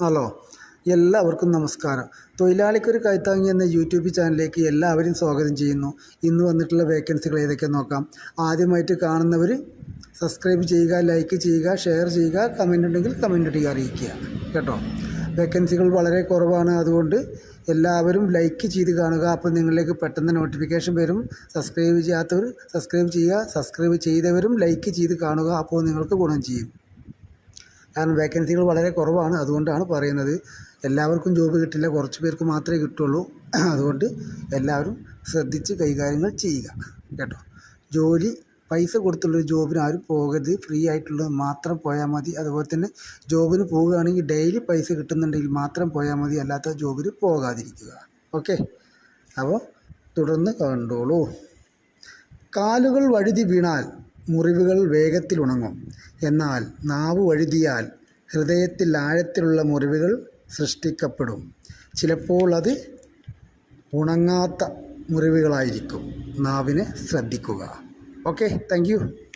Hello എല്ലാവർക്കും നമസ്കാരം. തൊഴിലാളിക്കൊരു കൈത്താങ്ങി എന്ന യൂട്യൂബ് ചാനലിലേക്ക് എല്ലാവരും സ്വാഗതം ചെയ്യുന്നു. ഇന്ന് വന്നിട്ടുള്ള വേക്കൻസികൾ ഏതൊക്കെ നോക്കാം. ആദ്യമായിട്ട് കാണുന്നവർ സബ്സ്ക്രൈബ് ചെയ്യുക ലൈക്ക് ചെയ്യുക ഷെയർ ചെയ്യുക കമന്റ് ഉണ്ടെങ്കിൽ കമന്റ് ഇടുക അറിയിക്കുക. കേട്ടോ? വേക്കൻസികൾ വളരെ കുറവാണ്. അതുകൊണ്ട് എല്ലാവരും ലൈക്ക് ചെയ്ത് കാണുക. അപ്പോൾ നിങ്ങളിലേക്ക് പെട്ടെന്ന് നോട്ടിഫിക്കേഷൻ വരും. സബ്സ്ക്രൈബ് ചെയ്യാത്തവർ സബ്സ്ക്രൈബ് ചെയ്യുക. സബ്സ്ക്രൈബ് ചെയ്തവരും ലൈക്ക് ചെയ്ത് കാണുക. അപ്പോൾ നിങ്ങൾക്ക് ഗുണം ചെയ്യും. കാരണം വേക്കൻസികൾ വളരെ കുറവാണ്. അതുകൊണ്ടാണ് പറയുന്നത്. എല്ലാവർക്കും ജോബ് കിട്ടില്ല. കുറച്ച് പേർക്ക് മാത്രമേ കിട്ടുള്ളൂ. അതുകൊണ്ട് എല്ലാവരും ശ്രദ്ധിച്ച് കൈകാര്യങ്ങൾ ചെയ്യുക. കേട്ടോ? ജോലി പൈസ കൊടുത്തുള്ളൊരു ജോബിന് ആരും പോകരുത്. ഫ്രീ ആയിട്ടുള്ളത് മാത്രം പോയാൽ മതി. അതുപോലെ തന്നെ ജോബിന് പോവുകയാണെങ്കിൽ ഡെയിലി പൈസ കിട്ടുന്നുണ്ടെങ്കിൽ മാത്രം പോയാൽ മതി. അല്ലാത്ത ജോബിന് പോകാതിരിക്കുക. ഓക്കെ? അപ്പോൾ തുടർന്ന് കണ്ടോളൂ. കാലുകൾ വഴുതി വീണാൽ മുറിവുകൾ വേഗത്തിൽ ഉണങ്ങും എന്നാൽ നാവ് വഴുതിയാൽ ഹൃദയത്തിൽ ആഴത്തിലുള്ള മുറിവുകൾ സൃഷ്ടിക്കപ്പെടും. ചിലപ്പോൾ അത് ഉണങ്ങാത്ത മുറിവുകളായിരിക്കും. നാവിനെ ശ്രദ്ധിക്കുക. Okay thank